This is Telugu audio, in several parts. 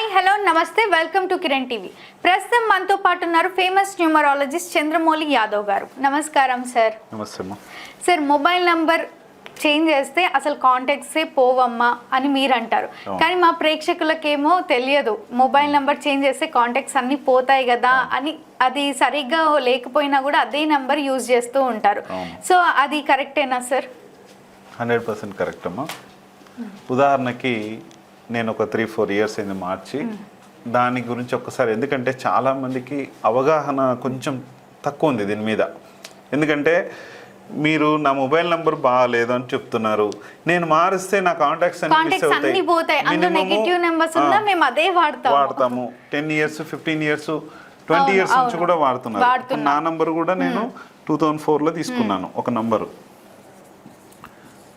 హాయ్ హలో నమస్తే వెల్కమ్ టు కిరణ్ టీవీ ప్రస్తుతం మనతో పాటు ఉన్నారు ఫేమస్ న్యూమరాలజిస్ట్ చంద్రమౌళి యాదవ్ గారు. నమస్కారం సార్ నమస్తే సార్ మొబైల్ నంబర్ చేంజ్ చేస్తే అసలు కాంటాక్ట్సే పోవమ్మా అని మీరు అంటారు. కానీ మా ప్రేక్షకులకేమో తెలియదు. మొబైల్ నంబర్ చేంజ్ చేస్తే కాంటాక్ట్స్ అన్నీ పోతాయి కదా అని అది సరిగ్గా లేకపోయినా కూడా అదే నంబర్ యూజ్ చేస్తూ ఉంటారు. సో అది కరెక్టేనా సార్ హండ్రెడ్ పర్సెంట్ కరెక్ట్ అమ్మా. ఉదాహరణకి నేను ఒక త్రీ ఫోర్ ఇయర్స్ అయింది మార్చి. దాని గురించి ఒక్కసారి ఎందుకంటే చాలా మందికి అవగాహన కొంచెం తక్కువ ఉంది దీని మీద. ఎందుకంటే మీరు నా మొబైల్ నంబర్ బాగాలేదు అని చెప్తున్నారు. నేను మారిస్తే నా కాంటాక్ట్స్ అన్ని వాడతాము. Ten years fifteen years twenty years నుంచి. కూడా వాడుతున్నారు. వాడుతున్నాం. నా నంబర్ కూడా నేను టూ థౌజండ్ ఫోర్లో తీసుకున్నాను. ఒక నంబరు.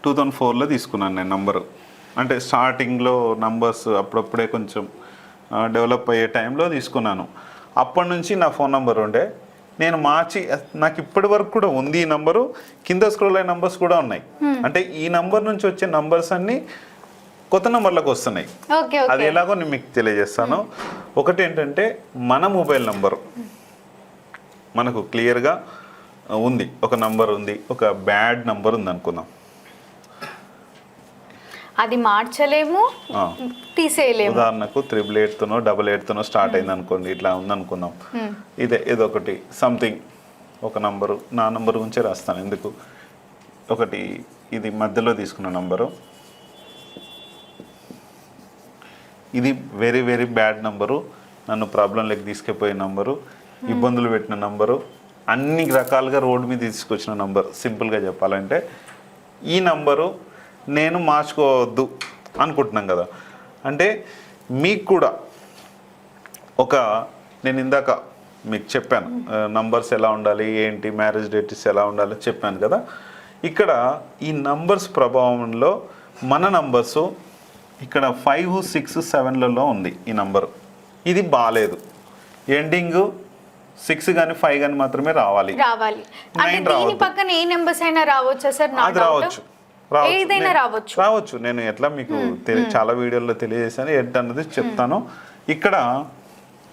టూ థౌజండ్ ఫోర్లో తీసుకున్నాను నేను నంబరు. అంటే స్టార్టింగ్లో నంబర్స్ అప్పుడప్పుడే కొంచెం డెవలప్ అయ్యే టైంలో తీసుకున్నాను. అప్పటి నుంచి నా ఫోన్ నంబర్ ఉండే. నేను మార్చి నాకు ఇప్పటి వరకు కూడా ఉంది ఈ నంబరు కింద స్క్రోల్ అయ్యే నంబర్స్ కూడా ఉన్నాయి. అంటే ఈ నంబర్ నుంచి వచ్చే నంబర్స్ అన్నీ కొత్త నంబర్లకు వస్తున్నాయి. అది ఎలాగో నేను మీకు తెలియజేస్తాను. ఒకటి ఏంటంటే మన మొబైల్ నంబరు మనకు క్లియర్గా ఉంది. ఒక నంబర్ ఉంది. ఒక బ్యాడ్ నంబర్ ఉంది అనుకుందాం అది మార్చలేము. తీసేయలేము. ఉదాహరణకు త్రిబుల్ ఎయిట్తోనో డబుల్ ఎయిట్తోనో స్టార్ట్ అయింది అనుకోండి ఇట్లా ఉంది అనుకుందాం ఇదే ఏదో ఒకటి సంథింగ్ ఒక నంబరు నా నంబర్ గురించే రాస్తాను ఎందుకు? ఒకటి ఇది మధ్యలో తీసుకున్న నంబరు ఇది వెరీ వెరీ బ్యాడ్ నంబరు నన్ను ప్రాబ్లంలోకి తీసుకుపోయే నంబరు ఇబ్బందులు పెట్టిన నంబరు అన్ని రకాలుగా రోడ్డు మీద తీసుకొచ్చిన నంబర్ సింపుల్గా చెప్పాలంటే ఈ నంబరు నేను మార్చుకోవద్దు అనుకుంటున్నాం కదా. అంటే మీకు కూడా ఒక నేను ఇందాక మీకు చెప్పాను నంబర్స్ ఎలా ఉండాలి ఏంటి మ్యారేజ్ డేట్స్ ఎలా ఉండాలి చెప్పాను కదా. ఇక్కడ ఈ నంబర్స్ ప్రభావంలో మన నంబర్స్ ఇక్కడ ఫైవ్ సిక్స్ సెవెన్లలో ఉంది ఈ నంబర్ ఇది బాగాలేదు ఎండింగ్ సిక్స్ కానీ ఫైవ్ కానీ మాత్రమే రావాలి. రావాలి. పక్కన ఏ నెంబర్స్ అయినా రావచ్చా సార్? అది రావచ్చు. ఏదైనా రావచ్చు. రావచ్చు. నేను ఎట్లా మీకు చాలా వీడియోల్లో తెలియజేశాను. ఎట్ అన్నది చెప్తాను. ఇక్కడ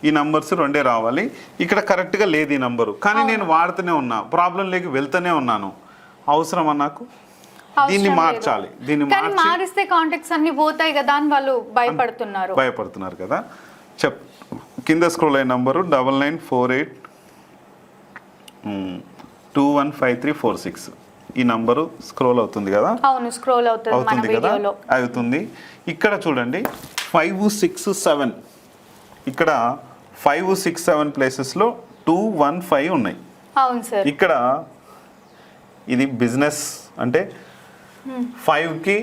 ఈ నంబర్స్ రెండే రావాలి. ఇక్కడ కరెక్ట్గా లేదు ఈ నంబరు. కానీ నేను వాడుతూనే ఉన్నా. ప్రాబ్లం లేక వెళ్తూనే ఉన్నాను. అవసరమా నాకు? దీన్ని. మార్చాలి. దీన్ని మారిస్తే కాంటాక్ట్స్ అన్ని పోతాయి కదా అని వాళ్ళు భయపడుతున్నారు. భయపడుతున్నారు కదా. చెప్ కింద స్క్రోల్ అయిన number double nine four eight two one five three four six. ఈ నంబరు స్క్రోల్ అవుతుంది కదా? అవును స్క్రోల్ అవుతుంది కదా? అవుతుంది. ఇక్కడ చూడండి ఫైవ్ సిక్స్ సెవెన్. ఇక్కడ ఫైవ్ సిక్స్ సెవెన్ ప్లేసెస్లో టూ వన్ ఫైవ్ ఉన్నాయి. అవును సార్. ఇక్కడ ఇది బిజినెస్ అంటే ఫైవ్కి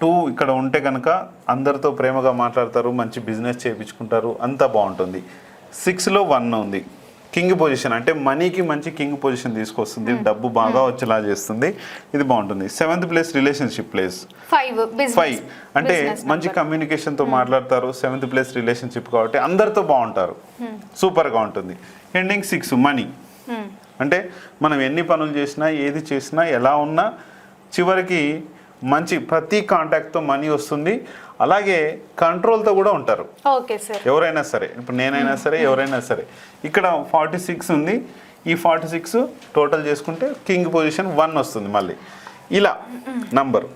టూ ఇక్కడ ఉంటే కనుక అందరితో ప్రేమగా మాట్లాడతారు మంచి బిజినెస్ చేయించుకుంటారు అంతా బాగుంటుంది. సిక్స్లో వన్ ఉంది. కింగ్ పొజిషన్ అంటే మనీకి మంచి కింగ్ పొజిషన్ తీసుకొస్తుంది. డబ్బు బాగా వచ్చేలా చేస్తుంది. ఇది బాగుంటుంది. Seventh place relationship place. Five five అంటే మంచి కమ్యూనికేషన్తో మాట్లాడతారు. సెవెంత్ ప్లేస్ రిలేషన్షిప్ కాబట్టి అందరితో బాగుంటారు. సూపర్గా ఉంటుంది. ఎండింగ్ సిక్స్ మనీ అంటే మనం ఎన్ని పనులు చేసినా ఏది చేసినా ఎలా ఉన్నా చివరికి మంచి ప్రతి కాంటాక్ట్తో మనీ వస్తుంది. అలాగే కంట్రోల్తో కూడా ఉంటారు. Okay sir. ఎవరైనా సరే ఇప్పుడు నేనైనా సరే ఎవరైనా సరే ఇక్కడ ఫార్టీ సిక్స్ ఉంది. ఈ ఫార్టీ సిక్స్ టోటల్ చేసుకుంటే కింగ్ పొజిషన్ వన్ వస్తుంది మళ్ళీ. ఇలా నంబర్.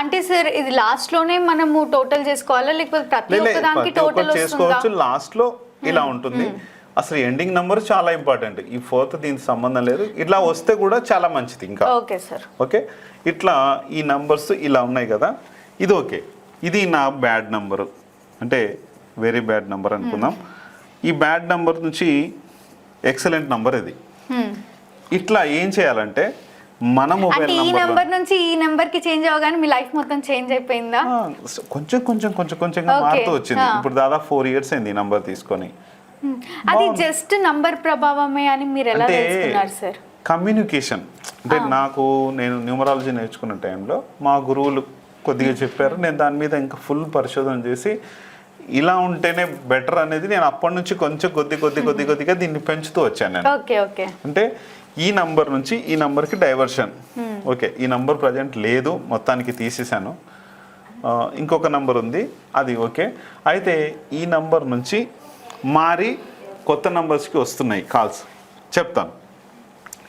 అంటే సార్ ఇది లాస్ట్లోనే మనము టోటల్ చేసుకోవాలా? లేకపోతే ప్రతి ఒక్క దానికి టోటల్ చేసుకోవచ్చు. లాస్ట్లో ఇలా ఉంటుంది. అసలు ఎండింగ్ నంబర్ చాలా ఇంపార్టెంట్. ఈ ఫోర్త్ దీనికి సంబంధం లేదు. ఇట్లా వస్తే కూడా చాలా మంచిది ఇంకా. Okay sir. ఓకే? ఇట్లా ఈ నంబర్స్ ఇలా ఉన్నాయి కదా. ఇది ఓకే. ఇది నా బ్యాడ్ నంబరు. అంటే వెరీ బ్యాడ్ నంబర్ అనుకుందాం. ఈ బ్యాడ్ నంబర్ నుంచి ఎక్సలెంట్ నంబర్ ఇది. ఇట్లా ఏం చేయాలంటే మన మొబైల్ ఈ నంబర్ నుంచి ఈ నెంబర్కి చేంజ్ అవగానే మీ లైఫ్ మొత్తం చేంజ్ అయిపోయిందా? కొంచెం కొంచెం కొంచెం కొంచెంగా Okay. మారుతూ వచ్చింది. ఇప్పుడు దాదాపు ఫోర్ ఇయర్స్ అయింది ఈ నంబర్ తీసుకొని. అది జస్ట్ నంబర్ ప్రభావమే అని మీరు ఎలా తెలుసుకున్నారు సార్? కమ్యూనికేషన్. అంటే నాకు నేను న్యూమరాలజీ నేర్చుకున్న టైంలో మా గురువులు కొద్దిగా చెప్పారు. నేను దాని మీద ఇంకా ఫుల్ పరిశోధన చేసి ఇలా ఉంటేనే బెటర్ అనేది నేను అప్పటి నుంచి కొంచెం కొద్ది కొద్ది కొద్ది కొద్దిగా దీన్ని పెంచుతూ వచ్చాను నేను. Okay okay. అంటే ఈ నంబర్ నుంచి ఈ నంబర్కి డైవర్షన్. ఓకే ఈ నంబర్ ప్రజెంట్ లేదు మొత్తానికి తీసేశాను. ఆ, ఇంకొక నంబర్ ఉంది అది ఓకే. అయితే ఈ నంబర్ నుంచి మారి కొత్త నంబర్స్కి వస్తున్నాయి కాల్స్. చెప్తాను.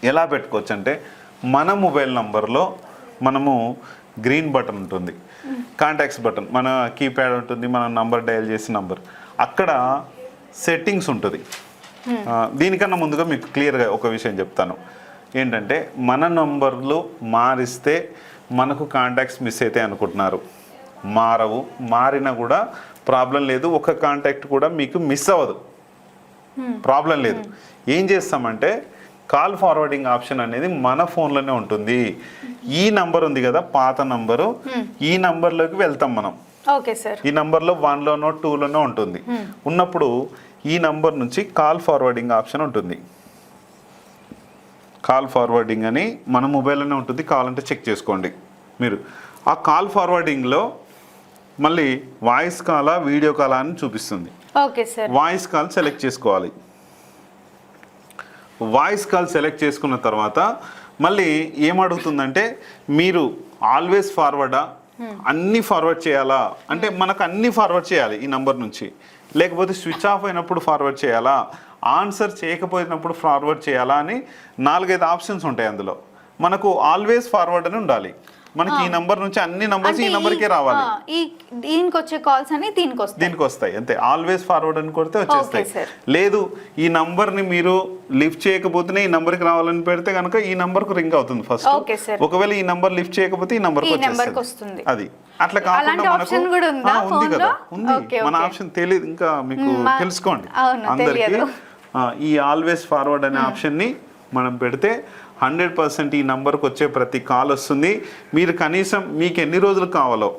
ఎలా పెట్టుకోవచ్చు అంటే మన మొబైల్ నంబర్లో మనము గ్రీన్ బటన్ ఉంటుంది. Contacts button. మన కీప్యాడ్ ఉంటుంది మన నంబర్ డయల్ చేసిన నంబర్. అక్కడ సెట్టింగ్స్ ఉంటుంది. దీనికన్నా ముందుగా మీకు క్లియర్గా ఒక విషయం చెప్తాను. ఏంటంటే మన నంబర్లు మారిస్తే మనకు కాంటాక్ట్స్ మిస్ అవుతాయి అనుకుంటున్నారు. మారవు మారినా కూడా ప్రాబ్లం లేదు. ఒక కాంటాక్ట్ కూడా మీకు మిస్ అవ్వదు. ప్రాబ్లం లేదు. ఏం చేస్తామంటే కాల్ ఫార్వర్డింగ్ ఆప్షన్ అనేది మన ఫోన్లోనే ఉంటుంది. ఈ నంబర్ ఉంది కదా పాత నంబరు. ఈ నంబర్లోకి వెళ్తాం మనం. Okay sir. ఈ నంబర్లో వన్లోనో టూలోనో ఉంటుంది. ఉన్నప్పుడు ఈ నంబర్ నుంచి కాల్ ఫార్వర్డింగ్ ఆప్షన్ ఉంటుంది. కాల్ ఫార్వర్డింగ్ అని మన మొబైల్లోనే ఉంటుంది. కావాలంటే చెక్ చేసుకోండి. మీరు ఆ కాల్ ఫార్వర్డింగ్లో మళ్ళీ వాయిస్ కాలా వీడియో కాలా అని చూపిస్తుంది. Okay sir. Voice call select చేసుకోవాలి. వాయిస్ కాల్ సెలెక్ట్ చేసుకున్న తర్వాత మళ్ళీ ఏమడుగుతుందంటే మీరు ఆల్వేస్ ఫార్వర్డా? అన్ని ఫార్వర్డ్ చేయాలా? అంటే మనకు అన్ని ఫార్వర్డ్ చేయాలి ఈ నంబర్ నుంచి. లేకపోతే స్విచ్ ఆఫ్ అయినప్పుడు ఫార్వర్డ్ చేయాలా? ఆన్సర్ చేయకపోయినప్పుడు ఫార్వర్డ్ చేయాలా అని నాలుగైదు ఆప్షన్స్ ఉంటాయి అందులో. మనకు ఆల్వేస్ ఫార్వర్డ్ అని ఉండాలి. మనకి ఈ నంబర్ నుంచి అన్ని నంబర్స్ ఈ నంబర్కే ఈ- రావాలి. ఈ దీనికి వచ్చే కాల్స్ అన్ని దీనికి వస్తాయి దీనికి వస్తాయి అంతే. ఆల్వేస్ ఫార్వర్డ్ అని కొడితే వచ్చేస్తాయి. లేదు ఈ నంబర్ని మీరు లిఫ్ట్ చేయకపోతేనే ఈ నంబర్కి రావాలని పెడితే కనుక ఈ నంబర్కు రింగ్ అవుతుంది ఫస్ట్. ఒకవేళ ఈ నంబర్ లిఫ్ట్ చేయకపోతే ఈ నెంబర్కి వచ్చేస్తుంది. వస్తుంది. అది. అట్లా కాకుండా మనకు ఉందా కదా? ఉంది. మన. ఆప్షన్ తెలియదు ఇంకా మీకు తెలుసుకోండి. అవును, అందరికి. ఈ ఆల్వేస్ ఫార్వర్డ్ అనే ఆప్షన్ని మనం పెడితే హండ్రెడ్ పర్సెంట్ ఈ నంబర్కి వచ్చే ప్రతి కాల్ వస్తుంది. మీరు కనీసం మీకు ఎన్ని రోజులు కావాలో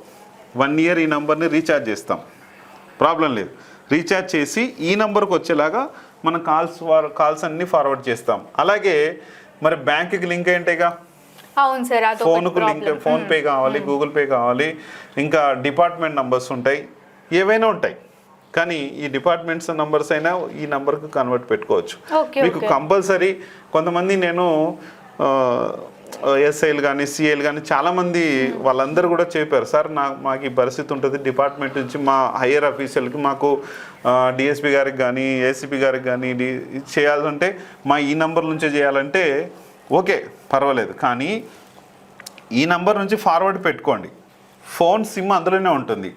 వన్ ఇయర్ ఈ నంబర్ని రీఛార్జ్ చేస్తాం. ప్రాబ్లం లేదు. రీఛార్జ్ చేసి ఈ నంబర్కి వచ్చేలాగా మన కాల్స్ కాల్స్ అన్ని ఫార్వర్డ్ చేస్తాం. అలాగే మరి బ్యాంక్కి లింక్ ఏంటేగా అవును సార్ ఫోన్కు లింక్ ఫోన్ పే కావాలి గూగుల్ పే కావాలి ఇంకా డిపార్ట్మెంట్ నంబర్స్ ఉంటాయి. ఏవైనా ఉంటాయి. కానీ ఈ డిపార్ట్మెంట్స్ నంబర్స్ అయినా ఈ నంబర్కి కన్వర్ట్ పెట్టుకోవచ్చు. మీకు. కంపల్సరీ కొంతమంది నేను ఎస్ఐలు కానీ సిఐలు కానీ చాలామంది వాళ్ళందరూ కూడా చెప్పారు సార్ నా మాకు ఈ పరిస్థితి ఉంటుంది. డిపార్ట్మెంట్ నుంచి మా హయ్యర్ అఫీషియల్కి మాకు డిఎస్పి గారికి కానీ ఏసీపీ గారికి కానీ డి చేయాలంటే మా ఈ నంబర్ నుంచే చేయాలంటే ఓకే పర్వాలేదు. కానీ ఈ నంబర్ నుంచి ఫార్వర్డ్ పెట్టుకోండి. ఫోన్ సిమ్ అందులోనే ఉంటుంది.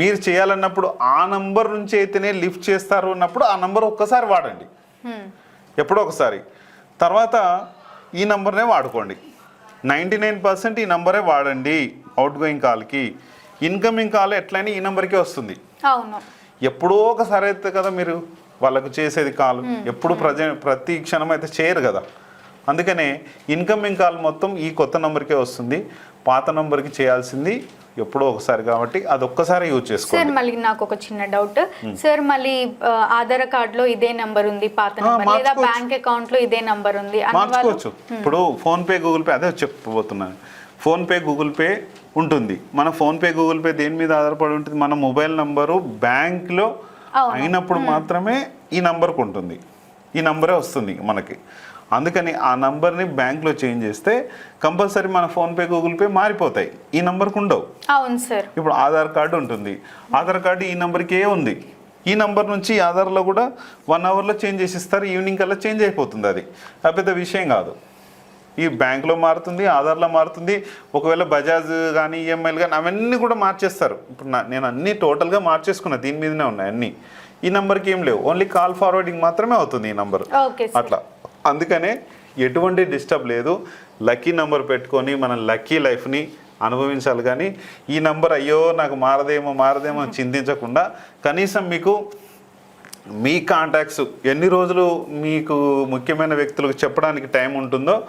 మీరు చేయాలన్నప్పుడు ఆ నంబర్ నుంచి అయితేనే లిఫ్ట్ చేస్తారు అన్నప్పుడు ఆ నంబర్ ఒక్కసారి వాడండి. ఎప్పుడో ఒకసారి. తర్వాత ఈ నంబర్నే వాడుకోండి. నైంటీ నైన్ పర్సెంట్ ఈ నంబరే వాడండి అవుట్ గోయింగ్ కాల్కి. ఇన్కమింగ్ కాల్ ఎట్లయినా ఈ నెంబర్కే వస్తుంది. ఎప్పుడో ఒకసారి అయితే కదా మీరు వాళ్ళకు చేసేది కాల్. ఎప్పుడు ప్రజ ప్రతి క్షణం అయితే చేయరు కదా. అందుకనే ఇన్కమింగ్ కాల్ మొత్తం ఈ కొత్త నెంబర్కే వస్తుంది. పాత నెంబర్కి చేయాల్సింది ఎప్పుడో ఒకసారి కాబట్టి అది ఒక్కసారి యూజ్ సార్ చేసుకోండి మళ్ళీ నాకు ఒక చిన్న డౌట్. సార్ మళ్ళీ ఆధార్ కార్డ్లో ఇదే నంబర్ ఉంది పాత నంబర్. లేదా. బ్యాంక్ అకౌంట్లో ఇదే నంబర్ ఉంది. మార్చుకోవచ్చు. ఇప్పుడు ఫోన్ పే గూగుల్ పే అదే చెప్పబోతున్నాను. ఫోన్ పే గూగుల్ పే ఉంటుంది. మన ఫోన్ పే గూగుల్ పే దేని మీద ఆధారపడి ఉంటుంది? మన మొబైల్ నంబరు బ్యాంక్లో. అయినప్పుడు మాత్రమే ఈ నంబర్కి ఉంటుంది. ఈ నంబరే వస్తుంది మనకి. అందుకని ఆ నంబర్ని బ్యాంక్లో చేంజ్ చేస్తే కంపల్సరీ మన ఫోన్ పే గూగుల్ పే మారిపోతాయి. ఈ నంబర్కి ఉండవు. అవును సార్. ఇప్పుడు ఆధార్ కార్డు ఉంటుంది. ఆధార్ కార్డు ఈ నెంబర్కే ఉంది. ఈ నంబర్ నుంచి ఆధార్లో కూడా వన్ అవర్లో చేంజ్ చేసి ఇస్తారు ఈవినింగ్ కల్లా చేంజ్ అయిపోతుంది అది. అది పెద్ద విషయం కాదు. ఈ బ్యాంక్లో మారుతుంది ఆధార్లో మారుతుంది. ఒకవేళ బజాజ్ కానీ ఈఎంఐలు కానీ అవన్నీ కూడా మార్చేస్తారు. ఇప్పుడు నేను అన్నీ టోటల్గా మార్చేసుకున్నా దీని మీదనే ఉన్నాయి అన్నీ. ఈ నెంబర్కి ఏం లేవు. ఓన్లీ కాల్ ఫార్వర్డింగ్ మాత్రమే అవుతుంది ఈ నంబర్. అట్లా. అందుకనే ఎటువంటి డిస్టర్బ్ లేదు. లక్కీ నెంబర్ పెట్టుకొని మన లక్కీ లైఫ్ని అనుభవించాలి కానీ ఈ నంబర్ అయ్యో నాకు మారదేమో మారదేమో అని చింతించకుండా కనీసం మీకు మీ కాంటాక్ట్స్ ఎన్ని రోజులు మీకు ముఖ్యమైన వ్యక్తులకు చెప్పడానికి టైం ఉంటుందో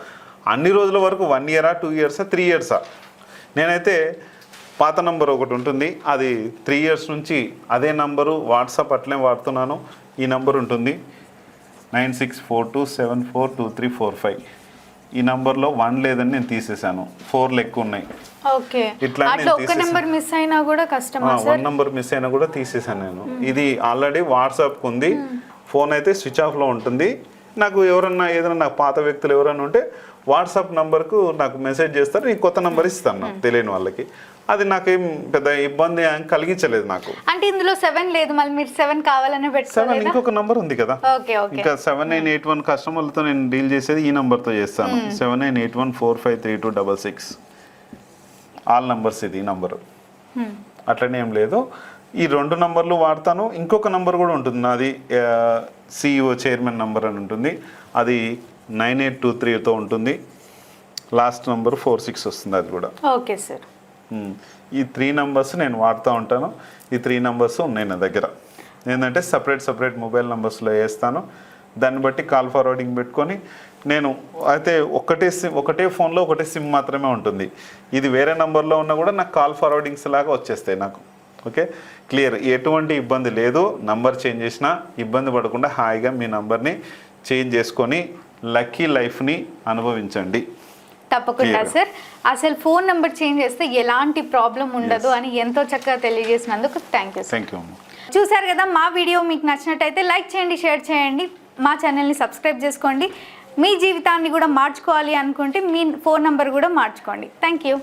అన్ని రోజుల వరకు వన్ ఇయరా టూ ఇయర్సా త్రీ ఇయర్సా? నేనైతే పాత నంబర్ ఒకటి ఉంటుంది. అది త్రీ ఇయర్స్ నుంచి అదే నంబరు వాట్సాప్ అట్లే వాడుతున్నాను. ఈ నంబర్ ఉంటుంది. Nine six four two seven four two three four five. ఈ నంబర్లో వన్ లేదని నేను తీసేశాను. ఫోర్ లెక్క ఉన్నాయి. ఓకే. ఇట్లా తీసేసా. నెంబర్ మిస్ అయినా కూడా వన్ నంబర్ మిస్ అయినా కూడా తీసేసాను నేను. ఇది ఆల్రెడీ వాట్సాప్ ఉంది. ఫోన్ అయితే స్విచ్ ఆఫ్లో ఉంటుంది. నాకు ఎవరన్నా ఏదైనా నాకు పాత వ్యక్తులు ఎవరైనా ఉంటే వాట్సాప్ నంబర్కు నాకు మెసేజ్ చేస్తారు. నేను కొత్త నంబర్ ఇస్తాను నాకు తెలియని వాళ్ళకి. అది నాకేం పెద్ద ఇబ్బంది ఏం కలిగించలేదు నాకు. అంటే ఇందులో సెవెన్ లేదు మళ్ళీ మీరు సెవెన్ కావాలనే సెవెన్ ఇంకొక నంబర్ ఉంది కదా. ఇంకా సెవెన్ నైన్ ఎయిట్ వన్ కస్టమర్లతో నేను డీల్ చేసేది ఈ నంబర్తో చేస్తాను. Seven nine eight one four five three two double six all numbers ఇది ఈ నంబరు Hmm. అట్లనే ఏం లేదు. ఈ రెండు నంబర్లు వాడతాను. ఇంకొక నంబర్ కూడా ఉంటుంది. నాది సిఇఓ చైర్మన్ నంబర్ అని ఉంటుంది. అది నైన్ ఎయిట్ టూ త్రీతో ఉంటుంది. లాస్ట్ నంబర్ ఫోర్ సిక్స్ వస్తుంది అది కూడా. Okay sir. ఈ త్రీ నంబర్స్ నేను వాడుతూ ఉంటాను. ఈ త్రీ నంబర్స్ ఉన్నాయి నా దగ్గర. ఏంటంటే సపరేట్ సపరేట్ మొబైల్ నంబర్స్లో వేస్తాను. దాన్ని బట్టి కాల్ ఫార్వర్డింగ్ పెట్టుకొని నేను అయితే ఒకటే సిమ్ ఒకటే ఫోన్లో ఒకటే సిమ్ మాత్రమే ఉంటుంది. ఇది వేరే నంబర్లో ఉన్నా కూడా నాకు కాల్ ఫార్వర్డింగ్స్ లాగా వచ్చేస్తాయి నాకు. ఓకే? క్లియర్ ఎటువంటి ఇబ్బంది లేదు. నంబర్ చేంజ్ చేసినా ఇబ్బంది పడకుండా హాయిగా మీ నంబర్ని చేంజ్ చేసుకొని లక్కీ లైఫ్ని అనుభవించండి. తప్పకుండా. సార్. అసలు ఫోన్ నెంబర్ చేంజ్ చేస్తే ఎలాంటి ప్రాబ్లం ఉండదు అని ఎంతో చక్కగా తెలియజేసినందుకు thank you sir. Thank you చూసారు కదా మా వీడియో మీకు నచ్చినట్టయితే లైక్ చేయండి షేర్ చేయండి. మా ఛానల్ని సబ్స్క్రైబ్ చేసుకోండి. మీ జీవితాన్ని కూడా మార్చుకోవాలి అనుకుంటే మీ ఫోన్ నంబర్ కూడా మార్చుకోండి. Thank you.